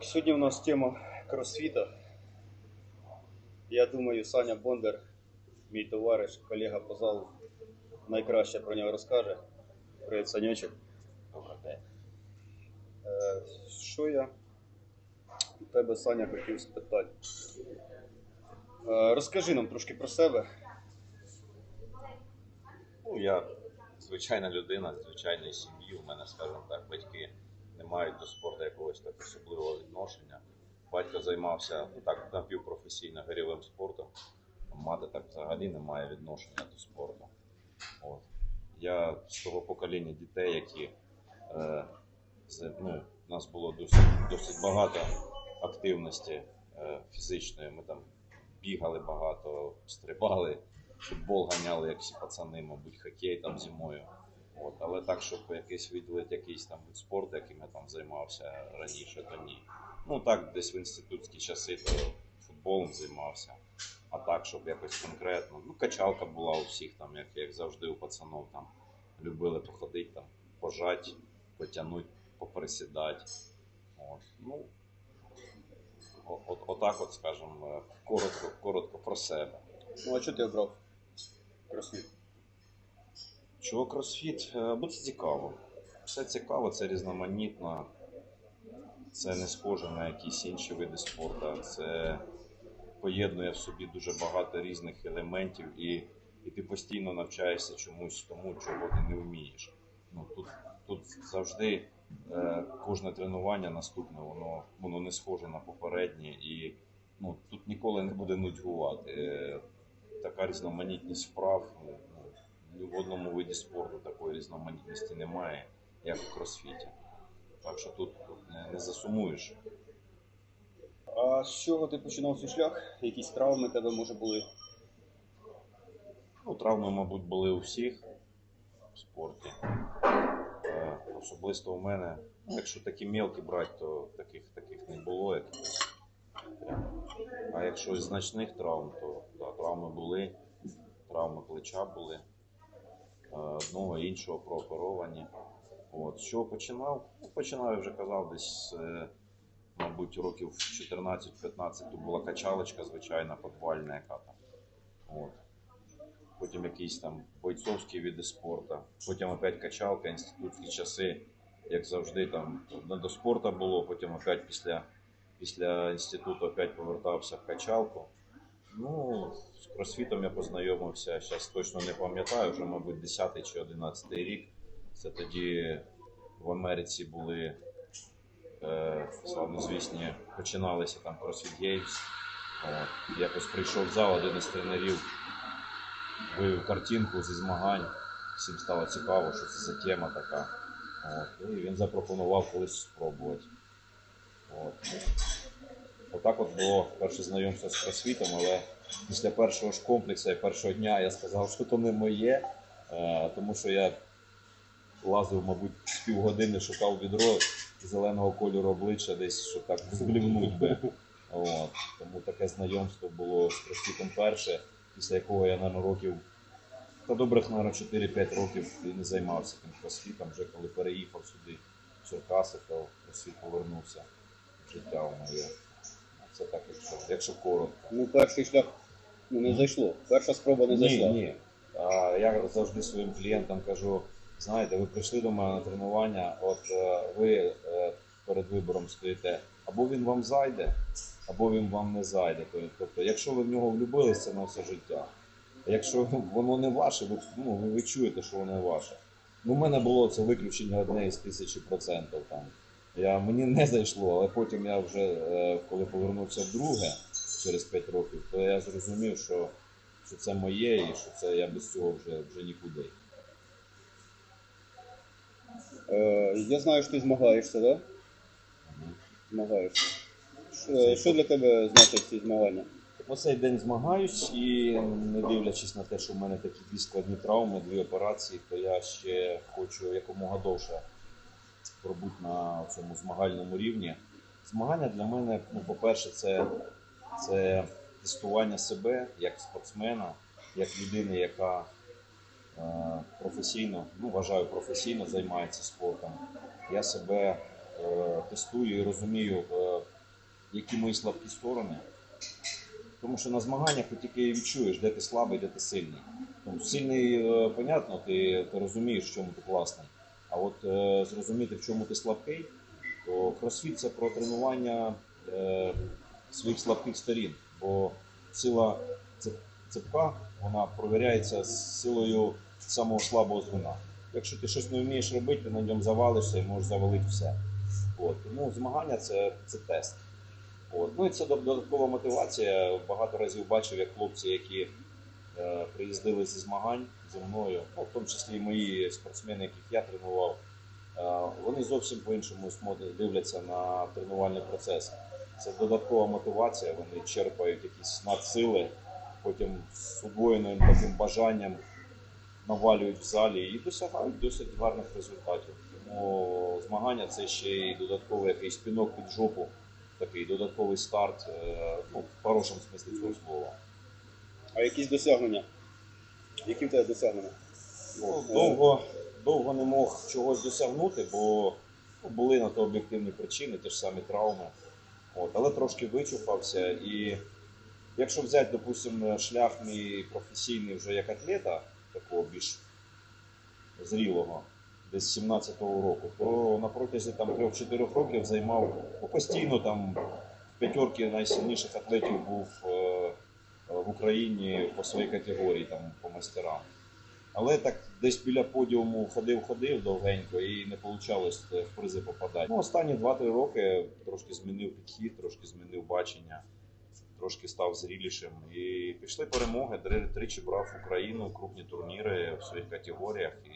Сьогодні у нас тема кросфіта. Я думаю, Саня Бондар, мій товариш, колега по залу, найкраще про нього розкаже. Привіт, день. Е, Що я у тебе, Саня, хотів спитати? Е, Розкажи нам трошки про себе. Ну, я звичайна людина, звичайної сім'ї. У мене, скажімо так, батьки не мають до спорту якогось так особливого відношення. Батько займався ну так напівпрофесійно гирьовим спортом. Мати так взагалі не має відношення до спорту. От. Я з того покоління дітей, які е, з, ну, у нас було досить, досить багато активності е, фізичної. Ми там бігали багато, стрибали, футбол ганяли, як всі пацани, мабуть, хокей там зимою. От, але так, щоб якийсь виділити якийсь там вид спорту, яким я там займався раніше, то ні. Ну так, десь в інститутські часи то футболом займався. А так, щоб якось конкретно. Ну, качалка була у всіх, там, як, як завжди у пацанов там любили походити, там, пожати, потягнути, поприсідати. От, ну, от, отак, от, скажімо, коротко, коротко про себе. Ну, а чого ти обрав кросфіт? Чого кросфіт? Бо це цікаво. Все цікаво, це різноманітно. Це не схоже на якісь інші види спорту. Це поєднує в собі дуже багато різних елементів, і, і ти постійно навчаєшся чомусь тому, чого ти не вмієш. Ну, тут, тут завжди е, кожне тренування наступне, воно, воно не схоже на попереднє, і ну, тут ніколи не буде нудьгувати. Е, така різноманітність вправ. Ні в одному виді спорту такої різноманітності немає, як у кросфіті. Так що тут, не, не засумуєш. А з чого ти починав свій шлях? Якісь травми тебе може були? Ну, травми, мабуть, були у всіх в спорті. Е, особисто у мене, якщо такі мелкі брати, то таких, таких не було. А якщо із значних травм, то да, травми були, травми плеча були, одного іншого прооперовані. От. З чого починав? Ну, починав, я вже казав, десь, е, мабуть, років 14-15 то була качалочка звичайна, подвальна яка там. От потім якісь там бойцовські види спорту, потім опять качалка, інститутські часи, як завжди, там не до спорту було, потім опять після, після інституту опять повертався в качалку. Ну, з кросфітом я познайомився, зараз точно не пам'ятаю, вже, мабуть, 10 чи 11 рік. Це тоді в Америці були е, славнозвісні, починалися там CrossFit Games. От, якось прийшов в зал, один із тренерів вивів картинку зі змагань. Всім стало цікаво, що це за тема така. От. І він запропонував колись спробувати. От. Отак от було перше знайомство з кросфітом, але після першого ж комплексу і першого дня я сказав, що то не моє, е, тому що я лазив, мабуть, з півгодини, шукав відро зеленого кольору обличчя десь, щоб так зблівнуть би. От. Тому таке знайомство було з кросфітом перше після якого я, наверное, років та добрих, наверное, 4-5 років і не займався тим кросфітом. Вже коли переїхав сюди в Черкаси, то кросфіт повернувся в життя в моє. Це так, якщо, якщо коротко. Ну, перший шлях ну, не зайшло. Перша спроба не зайшла. ні. А, я завжди своїм клієнтам кажу: знаєте, ви прийшли до мене на тренування, от е, ви е, перед вибором стоїте, або він вам зайде, або він вам не зайде. Тобто, якщо ви в нього влюбились, це на все життя. А Якщо воно не ваше, ви, ну, ви, чуєте, що воно не ваше. Ну, в мене було це виключення одне із тисячі процентів. Там. Я, мені не зайшло, але потім я вже, е, коли повернувся вдруге через 5 років, то я зрозумів, що, що це моє і що це я без цього вже, вже нікуди. Е, я знаю, що ти змагаєшся, так? Да? Мгм. Змагаєшся. Що, що для тебе значать ці змагання? По цей день змагаюсь і не дивлячись на те, що в мене такі дві складні травми, дві операції, то я ще хочу якомога довше пробути на цьому змагальному рівні. Змагання для мене, ну, по-перше, це, це тестування себе як спортсмена, як людини, яка е, професійно, ну вважаю, професійно займається спортом. Я себе е, тестую і розумію, е, які мої слабкі сторони. Тому що на змаганнях ти тільки відчуєш, де ти слабий, де ти сильний. Ну, сильний, е, понятно, ти, ти розумієш, в чому ти класний. От е, зрозуміти, в чому ти слабкий, то кросфіт це про тренування е, своїх слабких сторін. Бо сила цепка вона провіряється з силою самого слабого звена. Якщо ти щось не вмієш робити, ти на ньому завалишся і можеш завалити все. От. Тому змагання це, це тест. От. Ну і це додаткова мотивація. Багато разів бачив, як хлопці, які приїздили зі змагань зі мною, ну, в тому числі і мої спортсмени, яких я тренував, е, вони зовсім по-іншому дивляться на тренувальний процес. Це додаткова мотивація, вони черпають якісь надсили, потім з удвоєним таким бажанням навалюють в залі і досягають досить гарних результатів. Тому змагання це ще й додатковий якийсь пінок під жопу, такий додатковий старт, е, ну, в хорошому смислі цього слова. А якісь досягнення? Які в тебе досягнення? Ну, довго, довго не мог чогось досягнути, бо ну, були на то об'єктивні причини, ті ж самі травми. От, але трошки вичухався. І якщо взяти, допустимо, шлях мій професійний вже як атлета, такого більш зрілого, десь 17-го року, то на протязі там 3-4 років займав ну, постійно там в п'ятерки найсильніших атлетів був е, в Україні по своїй категорії, там по мастерам. Але так десь біля подіуму ходив-ходив довгенько і не вийшло в призи попадати. Ну, останні 2-3 роки трошки змінив підхід, трошки змінив бачення, трошки став зрілішим. І пішли перемоги. Три- Тричі брав Україну, крупні турніри в своїх категоріях. І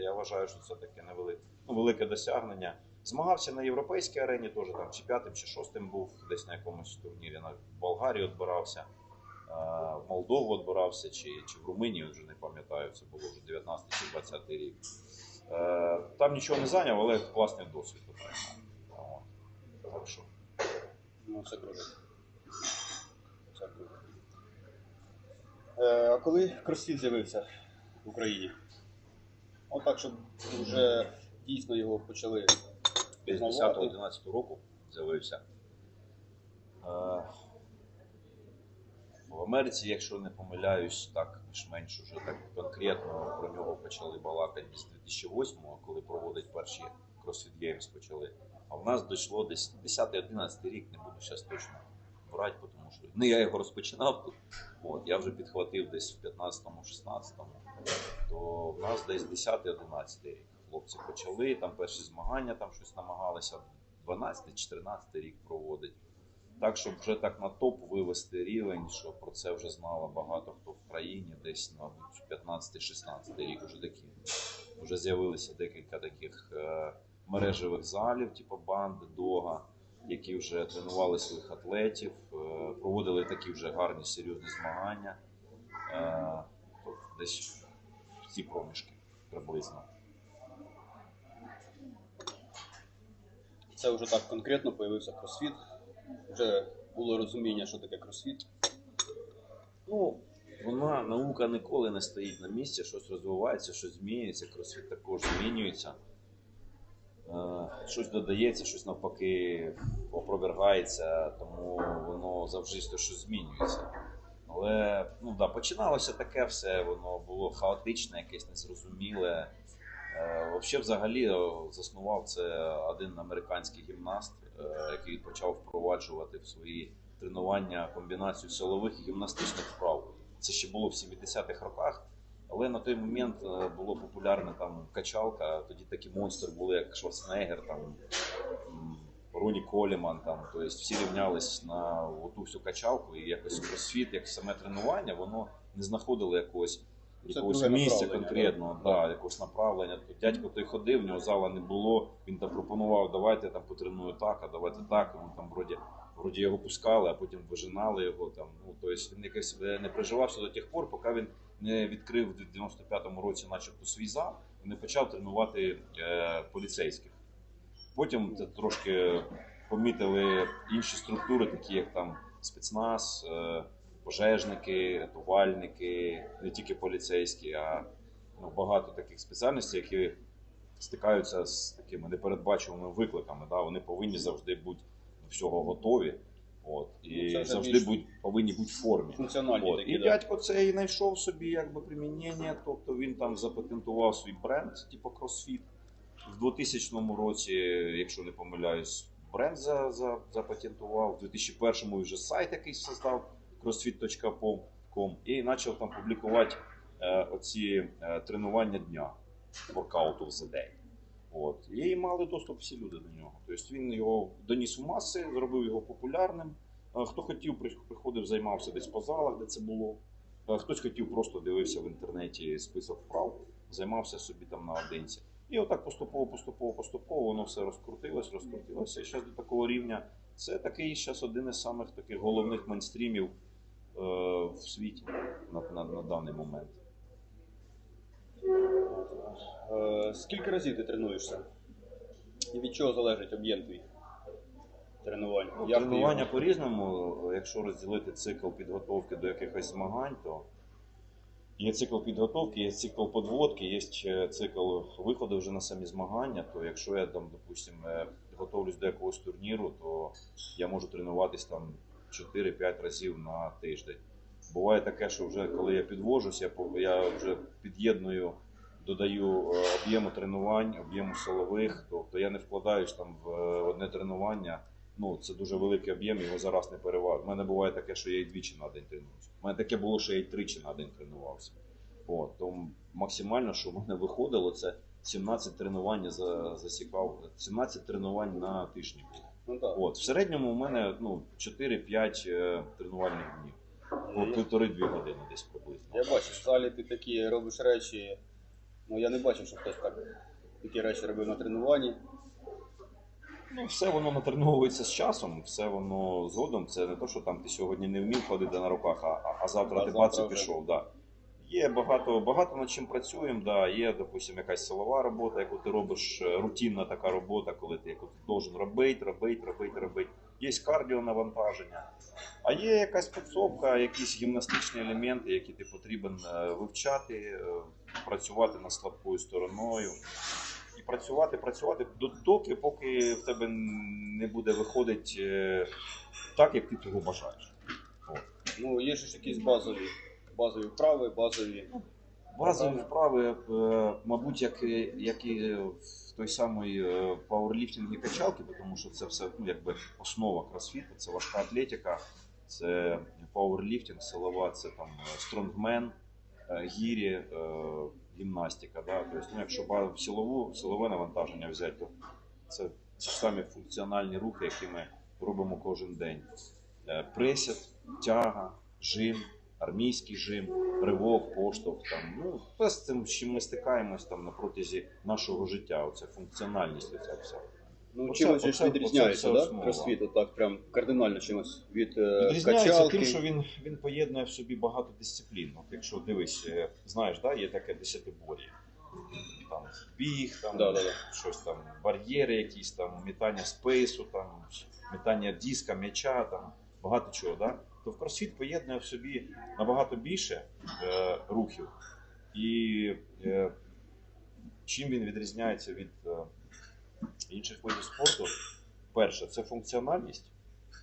я вважаю, що це таке невелике, ну, велике досягнення. Змагався на європейській арені, теж там чи п'ятим, чи шостим був десь на якомусь турнірі. На Болгарії відбирався, е, в Молдову відбирався, чи, чи в Румунії, вже не пам'ятаю, це було вже 19 чи 20 рік. Е, Там нічого не зайняв, але класний досвід отримав. От. Так що. Ну, це круто. Це круто. Е, а коли кросфіт з'явився в Україні? Отак, щоб вже дійсно його почали Пізнавати. 10-11 року з'явився. Е, В Америці, якщо не помиляюсь, так більш-менш уже так конкретно про нього почали балакати десь 2008-го, коли проводить перші CrossFit Games почали. А в нас дійшло десь 10-11 рік, не буду зараз точно брати, тому що не я його розпочинав тут. От, я вже підхватив десь в 15-му, 16-му. То в нас десь 10-11 рік хлопці почали, там перші змагання там щось намагалися, 12-14 рік проводить. Так, щоб вже так на топ вивести рівень, що про це вже знало багато хто в країні, десь, мабуть, 15-16 рік вже такі. Вже з'явилися декілька таких е, мережевих залів, типу банди, дога, які вже тренували своїх атлетів, е, проводили такі вже гарні серйозні змагання. Е, то десь в ці проміжки приблизно. Це вже так конкретно появився кросфіт. Вже було розуміння, що таке кросфіт. Ну, вона наука ніколи не стоїть на місці, щось розвивається, щось змінюється, кросфіт також змінюється. Е, Щось додається, щось навпаки опровергається, тому воно завжди щось змінюється. Але ну, да, починалося таке все, воно було хаотичне, якесь незрозуміле. Е, Взагалі, взагалі заснував це один американський гімнаст, е, який почав впроваджувати в свої тренування комбінацію силових і гімнастичних вправ. Це ще було в 70-х роках. Але на той момент е, було популярна там качалка. Тоді такі монстри були, як Шварценеггер, там м, Роні Коліман. Там, тобто всі рівнялись на оту всю качалку, і якось кросфіт, як саме тренування, воно не знаходило якогось. Якогось місця конкретного, да. якогось направлення. То дядько той ходив, в нього зала не було. Він там пропонував, давайте я там потреную так, а давайте так. Він там вроді, вроді його пускали, а потім вижинали його там. Ну тобто він якось е, не приживався до тих пор, поки він не відкрив в 95-му році, начебто, свій зал і не почав тренувати е, поліцейських. Потім це трошки помітили інші структури, такі як там спецназ, е, пожежники, рятувальники, не тільки поліцейські, а ну, багато таких спеціальностей, які стикаються з такими непередбачуваними викликами. Да? Вони повинні завжди бути всього готові. От, Ну, і вже завжди будь, повинні бути в формі. Функціональні От. такі, І да. дядько це і знайшов собі якби примінення, тобто він там запатентував свій бренд, типу CrossFit. В 2000 році, якщо не помиляюсь, бренд за, за, запатентував. В 2001 вже сайт якийсь создав crossfit.com і почав там публікувати е, оці е, тренування дня, of the day. От. І мали доступ всі люди до нього. Тобто він його доніс в маси, зробив його популярним. Е, Хто хотів, приходив, займався десь по залах, де це було. Хтось хотів, просто дивився в інтернеті список вправ, займався собі там наодинці. І отак поступово, поступово, поступово воно все розкрутилось, розкрутилося. І зараз до такого рівня це такий зараз один із самих таких головних мейнстрімів в світі на, на, на даний момент. Е, Скільки разів ти тренуєшся? І від чого залежить об'єм твій тренувань? Ну, Як тренування по-різному. Якщо розділити цикл підготовки до якихось змагань, то є цикл підготовки, є цикл подводки, є цикл виходу вже на самі змагання. То якщо я там, допустимо, е, готовлюсь до якогось турніру, то я можу тренуватись там 4-5 разів на тиждень. Буває таке, що вже коли я підвожусь, я, вже під'єдную, додаю е, об'єму тренувань, об'єму силових, тобто я не вкладаюсь там в е, одне тренування. Ну, це дуже великий об'єм, його зараз не переважу. У мене буває таке, що я і двічі на день тренуюся. У мене таке було, що я і тричі на день тренувався. От, тому максимально, що в мене виходило, це 17 тренувань за, засікав, 17 тренувань на тиждень було. Ну, так. От, в середньому у мене ну, 4-5 е, тренувальних днів. Я- півтори-дві години десь приблизно. Я бачу, в залі ти такі робиш речі. Ну я не бачив, що хтось так такі речі робив на тренуванні. Ну, все воно натреновується з часом, все воно згодом. Це не то, що там ти сьогодні не вмів ходити на руках, а, а- а завтра А ти бац і пішов. Да. Є багато, багато над чим працюємо. Да. Є, допустимо, якась силова робота, яку ти робиш, е, рутинна така робота, коли ти яку ти должен робити, робити, робити, робити. Є кардіонавантаження. А є якась підсобка, якісь гімнастичні елементи, які ти потрібен е, вивчати, е, працювати над слабкою стороною. І працювати, працювати до- доки, поки в тебе не буде виходити так, як ти того бажаєш. Ну, є ж якісь базові, базові вправи, базові. Базові вправи, е, мабуть, як, і- як і в той самий е, пауерліфтинг і качалки, тому що це все ну, якби основа кросфіту, це важка атлетика, це пауерліфтинг, силова, це там е, стронгмен, гірі, гімнастика. Да? Тобто, ну, якщо силову, силове навантаження взяти, то це ті ж самі функціональні рухи, які ми робимо кожен день. Присід, тяга, жим, армійський жим, ривок, поштовх. Там, ну, те з цим, з чим ми стикаємось там на протязі нашого життя. Оце функціональність оця вся. Ну, Оце- чимось оце- відрізняється, оце да? Кросфіт, отак прям кардинально чимось від е, Відрізняється качалки. тим, що він, він поєднує в собі багато дисциплін. От якщо дивись, е, знаєш, да, є таке десятибор'я. Там біг, там Да, да, да. щось там, бар'єри якісь там, метання спейсу, там, метання диска, м'яча, там, багато чого. Да? То в кросфіт поєднує в собі набагато більше е, рухів. І е, чим він відрізняється від е, інших видів спорту, перше, це функціональність.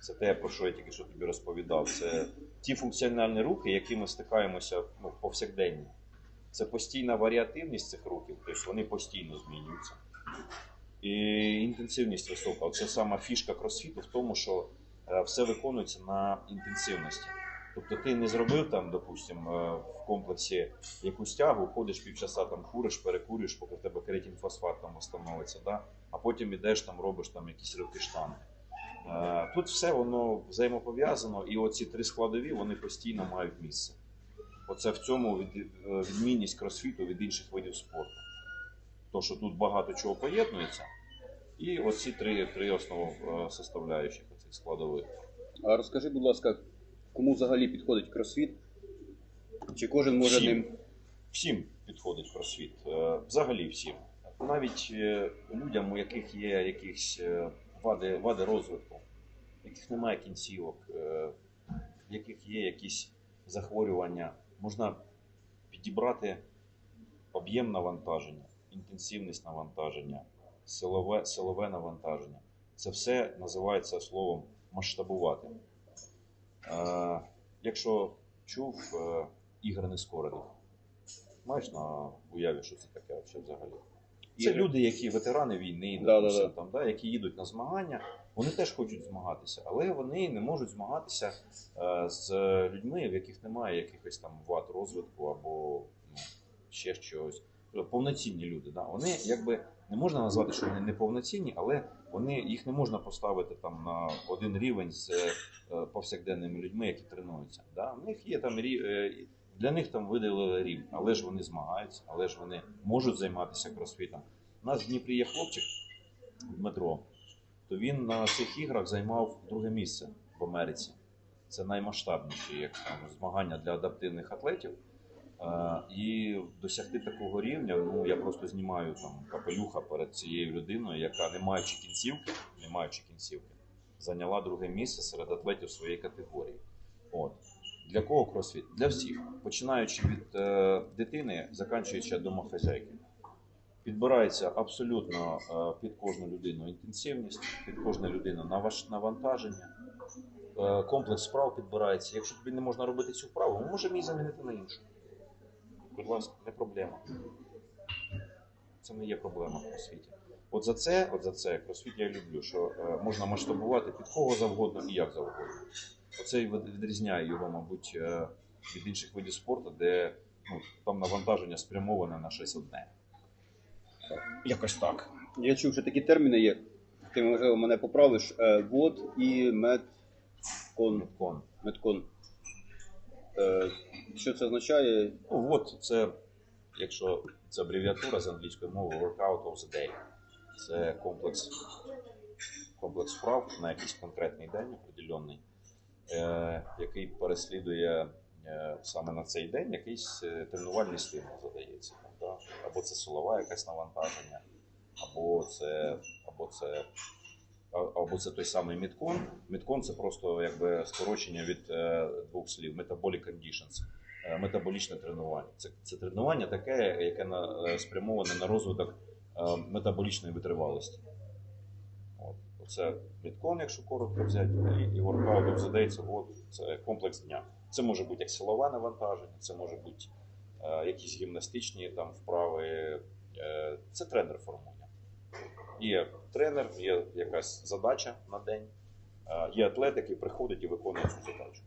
Це те, про що я тільки що тобі розповідав. Це ті функціональні рухи, які ми стикаємося ну, повсякденні. Це постійна варіативність цих рухів, тобто вони постійно змінюються. І інтенсивність висока. Це сама фішка кросфіту в тому, що все виконується на інтенсивності. Тобто ти не зробив там, допустимо, е, в комплексі якусь тягу, ходиш півчаса там куриш, перекурюєш, поки в тебе керетин фосфат там встановиться, да? а потім ідеш там, робиш там якісь ривки штанги. Е, Тут все воно взаємопов'язано, і оці три складові вони постійно мають місце. Оце в цьому е, відмінність кросфіту від інших видів спорту. То, що тут багато чого поєднується, і оці три, три основ е, составляючих складових. А розкажи, будь ласка, кому взагалі підходить кросфіт? Чи кожен може Всім. ним. Всім підходить кросфіт. Е, Взагалі всім. Навіть е, людям, у яких є якісь е, вади, вади розвитку, яких немає кінцівок, в яких є якісь захворювання, можна підібрати об'єм навантаження, інтенсивність навантаження, силове, силове навантаження. Це все називається словом масштабувати. Е, якщо чув е, ігри нескорених, маєш на уяві, що це таке взагалі? Це Ігри? люди, які ветерани війни, Да, допустим, да, там, да, які їдуть на змагання, вони теж хочуть змагатися, але вони не можуть змагатися е, з людьми, в яких немає якихось там вад розвитку або ну, ще чогось. Тобто Повноцінні люди. Да? Вони якби не можна назвати, що вони неповноцінні, але вони, їх не можна поставити там на один рівень з е, повсякденними людьми, які тренуються. Да? У них є там е, для них там виділили рівень, але ж вони змагаються, але ж вони можуть займатися кросфітом. У нас в Дніпрі є хлопчик Дмитро, то він на цих іграх займав друге місце в Америці. Це наймасштабніші як там, змагання для адаптивних атлетів. Е, І досягти такого рівня, ну я просто знімаю там капелюха перед цією людиною, яка не маючи кінцівки, не маючи кінцівки, зайняла друге місце серед атлетів своєї категорії. От. Для кого кросфіт? Для всіх. Починаючи від е, дитини, заканчуючи домохазяйки. Підбирається абсолютно е, під кожну людину інтенсивність, під кожну людину наваж- навантаження. Е, комплекс вправ підбирається. Якщо тобі не можна робити цю вправу, ми можемо її замінити на іншу. Будь ласка, не проблема. Це не є проблема в кросфіті. От за це, от за це кросфіт я люблю, що е, можна масштабувати під кого завгодно і як завгодно. Оце і відрізняє його, мабуть, е, від інших видів спорту, де ну, там навантаження спрямоване на щось одне. Якось так. Я чув, що такі терміни є. Ти можливо мене поправиш. Е, вод і медкон. Кон. медкон. Що це означає? Ну, от це, якщо це абревіатура з англійської мови, workout of the day. Це комплекс, комплекс вправ на якийсь конкретний день определенний, е, який переслідує е, саме на цей день якийсь е, тренувальний стимул задається. Да? Або це силове якесь навантаження, або це, або це, або це той самий міткон. Міткон це просто якби скорочення від е, двох слів metabolic conditions е, метаболічне тренування. Це, це тренування таке, яке на, е, спрямоване на розвиток метаболічної витривалості. От. Це Біткон, якщо коротко взяти, і, і workout of це, от, це комплекс дня. Це може бути як силове навантаження, це може бути е, якісь гімнастичні там, вправи. Е, це тренер формує. Є тренер, є якась задача на день, е, є атлет, який приходить і виконує цю задачу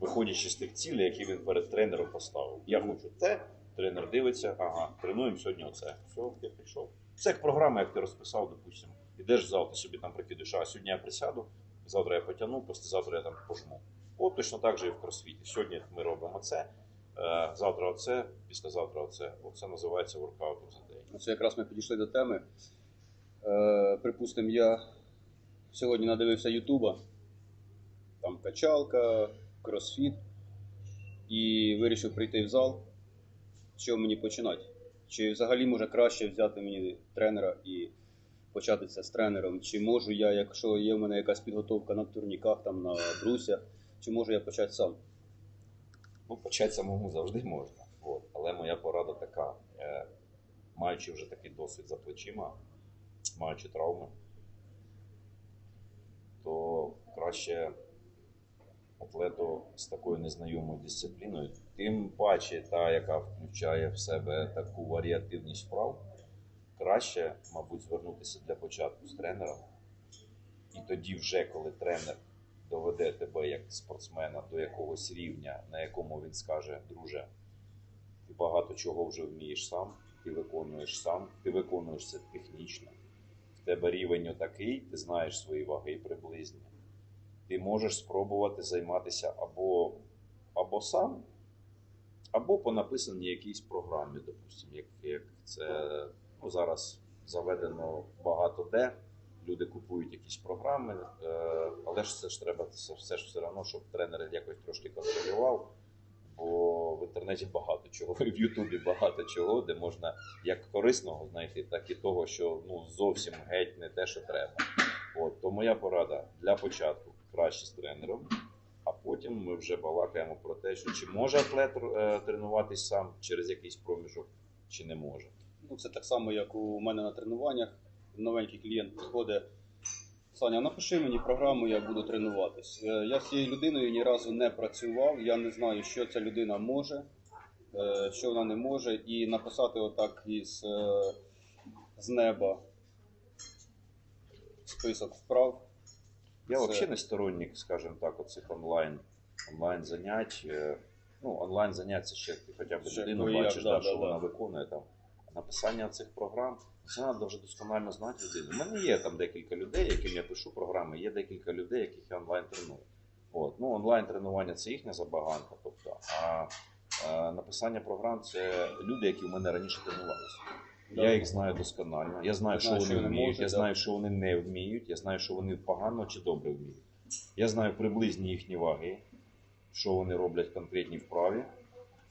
виходячи з тих цілей, які він перед тренером поставив. Я хочу те, тренер дивиться, ага, тренуємо сьогодні оце. Все, я прийшов. Це як програма, як ти розписав, допустимо. Ідеш в зал, ти собі там прикидиш, а сьогодні я присяду, завтра я потягну, післязавтра я там пожму. От точно так же і в кросфіті. Сьогодні ми робимо це, е, завтра оце, післязавтра оце. Оце називається workout of the day. Оце якраз ми підійшли до теми. Е, припустимо, я сьогодні надивився Ютуба, там качалка, кросфіт, і вирішив прийти в зал. Чого мені починати? Чи взагалі може краще взяти мені тренера і почати це з тренером? Чи можу я, якщо є в мене якась підготовка на турніках, там на брусях, чи можу я почати сам? Ну, почати самому завжди можна. От. Але моя порада така: е, маючи вже такий досвід за плечима, маючи травми, то краще атлету з такою незнайомою дисципліною, тим паче та, яка включає в себе таку варіативність вправ, краще, мабуть, звернутися для початку з тренером. І тоді, вже коли тренер доведе тебе як спортсмена до якогось рівня, на якому він скаже, друже, ти багато чого вже вмієш сам, ти виконуєш сам, ти виконуєш це технічно. Тебе рівень отакий, ти знаєш свої ваги приблизні. Ти можеш спробувати займатися або, або сам, або по написаній якійсь програмі, допустимо, як, як це ну, зараз заведено багато де. Люди купують якісь програми, е, але ж це ж треба це все ж все одно, щоб тренер якось трошки контролював. Бо в інтернеті багато чого, і в Ютубі багато чого, де можна як корисного знайти, так і того, що ну зовсім геть не те, що треба. От то моя порада для початку краще з тренером, а потім ми вже балакаємо про те, що чи може атлет е, тренуватись сам через якийсь проміжок, чи не може. Ну, це так само, як у мене на тренуваннях. Новенький клієнт приходить, Саня, напиши мені програму, я буду тренуватись. Е, Я з цією людиною ні разу не працював, я не знаю, що ця людина може, е, що вона не може, і написати отак із е, з неба список вправ. Я Це- взагалі не сторонник, скажімо так, оцих онлайн, онлайн занять. Е, Ну, онлайн занять це ще ти хоча б людину ну, бачиш, да, да, да, що да. вона виконує там. Написання цих програм, це треба вже досконально знати людину. У мене є там декілька людей, яким я пишу програми, є декілька людей, яких я онлайн треную. От. Ну, онлайн тренування це їхня забаганка, тобто, а, а написання програм це люди, які в мене раніше тренувалися. Да. Я їх знаю досконально. Я знаю, що вони вміють, можуть, я да. знаю, що вони не вміють, я знаю, що вони погано чи добре вміють. Я знаю приблизні їхні ваги, що вони роблять в конкретній вправі.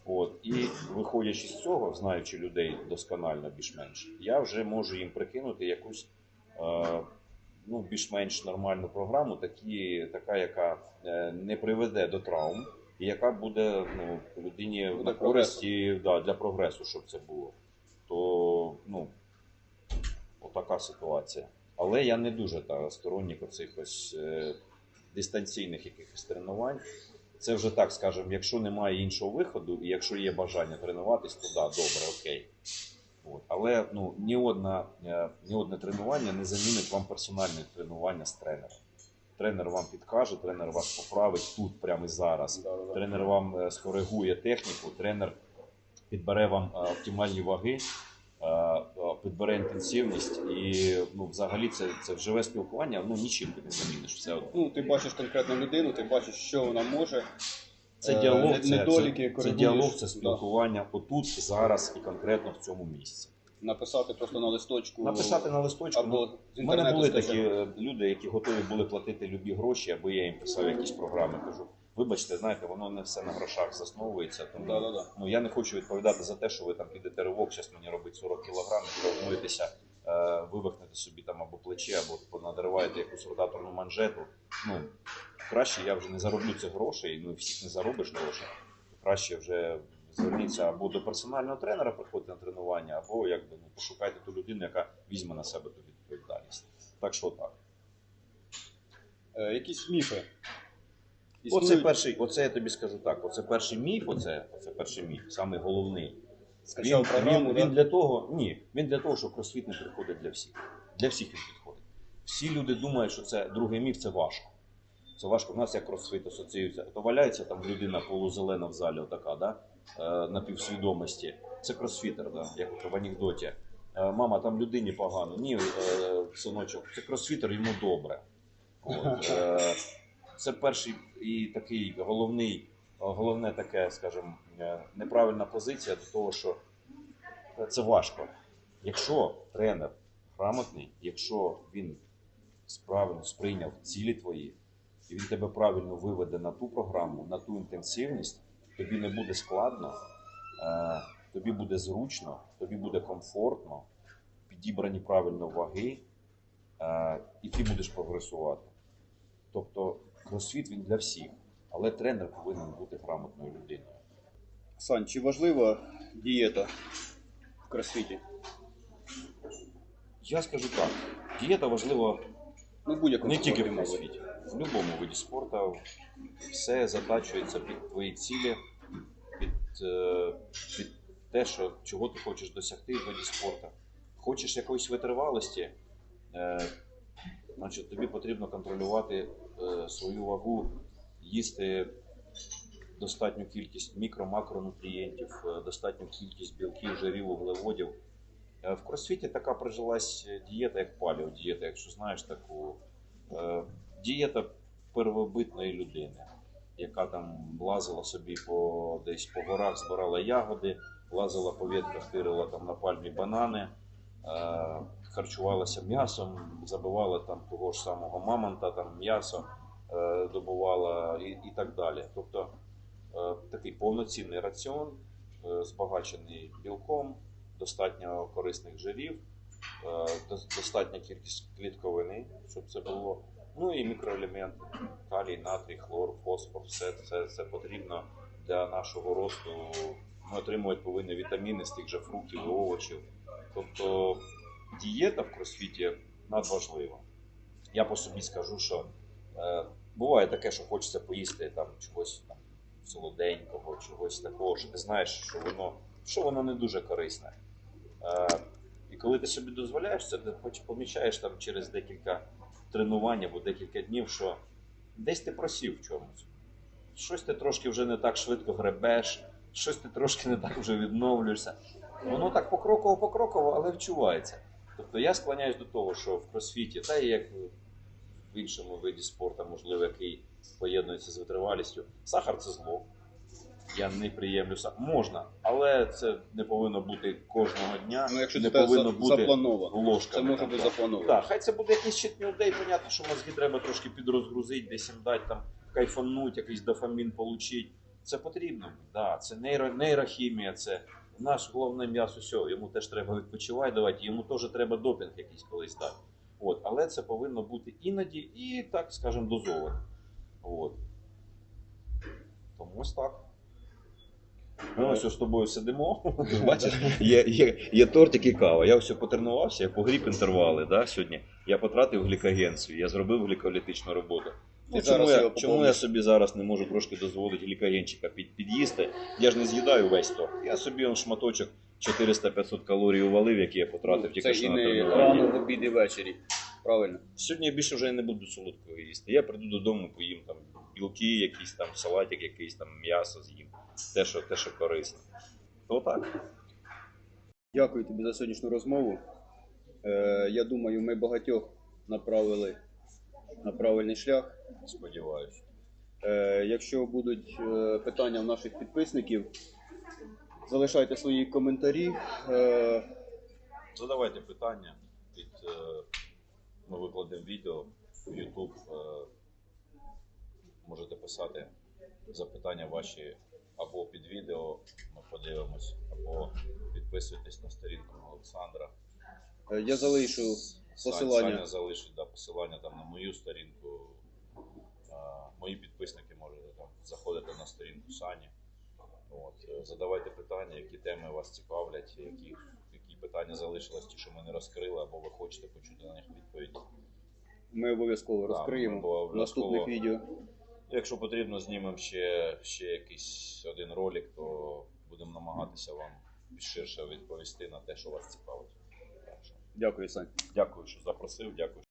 От. І виходячи з цього, знаючи людей досконально більш-менш, я вже можу їм прикинути якусь е, ну, більш-менш нормальну програму, такі, така, яка е, не приведе до травм, і яка буде ну, людині на користь і, да, для прогресу, щоб це було. То ну, отака ситуація. Але я не дуже та, сторонник оцих ось е, дистанційних якихось тренувань. Це вже так, скажемо, якщо немає іншого виходу, і якщо є бажання тренуватись, то да, добре, окей. От. Але ну, ні, одна, е, ні одне тренування не замінить вам персональне тренування з тренером. Тренер вам підкаже, тренер вас поправить тут, прямо і зараз. Тренер вам е, скоригує техніку, тренер підбере вам е, оптимальні ваги, підбере інтенсивність і ну, взагалі це, це живе спілкування, ну нічим ти не заміниш. Все одно. Ну, ти бачиш конкретну людину, ти бачиш, що вона може. Це Е, діалог, не- це, недоліки це, це діалог, це Да. спілкування отут, зараз і конкретно в цьому місці. Написати просто на листочку. Написати на листочку. або ну, з У мене були скачати. такі е, люди, які готові були платити любі гроші, аби я їм писав якісь програми. Кажу, вибачте, знаєте, воно не все на грошах засновується. Тому Да-да-да. ну я не хочу відповідати за те, що ви там підете ривок, зараз мені робить 40 кілограмів, травмуєтеся, е, вивихнете собі там або плече, або надриваєте якусь родаторну манжету. Ну краще я вже не зароблю цих грошей, ну всіх не заробиш грошей. Краще вже зверніться або до персонального тренера, приходьте на тренування, або якби ну пошукайте ту людину, яка візьме на себе ту відповідальність. Так що так. Е, якісь міфи. Оце Існують- перший, оце я тобі скажу так. Оце перший міф, оце, оце перший міф, самий головний. Скачав Він, програму, він, да? він для того, ні, він для того, що кросфіт не підходить для всіх. Для всіх він підходить. Всі люди думають, що це другий міф це важко. Це важко. У нас як кросфіт асоціюється. То валяється там людина полузелена в залі, отака, да? е, на півсвідомості. Це кросфітер, да? як в анекдоті. Е, Мама, там людині погано. Ні, е, синочок, це кросфітер, йому добре. От, е, це перший і такий головний, головне таке, скажімо, е, неправильна позиція до того, що це важко. Якщо тренер грамотний, якщо він правильно сприйняв цілі твої, і він тебе правильно виведе на ту програму, на ту інтенсивність, тобі не буде складно, е, тобі буде зручно, тобі буде комфортно, підібрані правильно ваги, е, і ти будеш прогресувати. Тобто кросфіт він для всіх, але тренер повинен бути грамотною людиною. Сань, чи важлива дієта в кросфіті? Я скажу так, дієта важлива Ну, будь-якому не тільки спорті, в мабуть. кросфіті, в будь-якому виді спорту все затачується під твої цілі, під, е, під те, що, чого ти хочеш досягти в виді спорту. Хочеш якоїсь витривалості, е, значить тобі потрібно контролювати свою вагу, їсти достатню кількість мікро-макронутрієнтів, е, достатню кількість білків, жирів, вуглеводів. Е, В кросфіті така прижилась дієта, як палеодієта, якщо знаєш таку е, дієта первобитної людини, яка там лазила собі по десь по горах, збирала ягоди, лазила по ветках, тирила там на пальмі банани, е, харчувалася м'ясом, забивала там того ж самого мамонта, там м'ясо е, добувала і, і так далі. Тобто е, такий повноцінний раціон, е, збагачений білком, достатньо корисних жирів, е, достатня кількість клітковини, щоб це було. Ну і мікроелементи, калій, натрій, хлор, фосфор, все це, це потрібно для нашого росту. Ми отримувати повинні вітаміни з тих же фруктів овочів. Тобто дієта в кросфіті надважлива. я по собі скажу, що е, буває таке, що хочеться поїсти там чогось там солоденького, чогось такого, що ти знаєш, що воно, що воно не дуже корисне. Е, і коли ти собі дозволяєш це, ти хоч помічаєш там через декілька тренувань або декілька днів, що десь ти просів в чомусь. Щось ти трошки вже не так швидко гребеш, щось ти трошки не так вже відновлюєшся. Воно так покроково, покроково, але відчувається. Тобто я склоняюсь до того, що в кросфіті, та і як в іншому виді спорту, можливо, який поєднується з витривалістю, сахар це зло. Я не приємлю сахар. Можна, але це не повинно бути кожного дня. Ну, якщо не це повинно за- бути заплановано. ложка. Це може бути заплановано. Так, хай це буде якийсь cheat день, понятно, що мозги треба трошки підрозгрузити, десь їм дати там кайфануть, якийсь дофамін отримати. Це потрібно. Да, це нейро, нейрохімія, це наш головне м'ясо, все, йому теж треба відпочивати давати, йому теж треба допінг якийсь колись дати. От, але це повинно бути іноді і, так скажемо, дозовано. От. Тому ось так. Ми ось з тобою сидимо. Бачиш, є, є, є тортик і кава. Я все потренувався, я погріб інтервали да, сьогодні. Я потратив глікоген свій, я зробив гліколітичну роботу. Ну, чому, я, чому я собі зараз не можу трошки дозволити глікогенчика під, під'їсти? Я ж не з'їдаю весь торт. Я собі он шматочок 400-500 калорій увалив, які я потратив тільки що на тренування. рано, в обід і ввечері. Правильно. Сьогодні я більше вже не буду солодкого їсти. Я прийду додому, поїм там білки, якісь там салатик, якийсь там м'ясо з'їм. Те, що, те, що корисно. То так. Дякую тобі за сьогоднішню розмову. Е, я думаю, ми багатьох направили на правильний шлях. Сподіваюся. Е, якщо будуть е, питання в наших підписників, залишайте свої коментарі. Е, Задавайте питання. Під, е, ми викладемо відео в YouTube. Е, можете писати запитання ваші або під відео, ми подивимось, або підписуйтесь на сторінку Олександра. е, я залишу посилання. Саня залишить да, посилання там на мою сторінку. Мої підписники можете там заходити на сторінку Сані. От, е, задавайте питання, які теми вас цікавлять, які, які питання залишились, ті, що ми не розкрили, або ви хочете почути на них відповідь. Ми обов'язково розкриємо ми в наступних відео. Якщо потрібно, знімемо ще, ще якийсь один ролик, то будемо намагатися вам ширше відповісти на те, що вас цікавить. Дякую, Сань. Дякую, що запросив, дякую.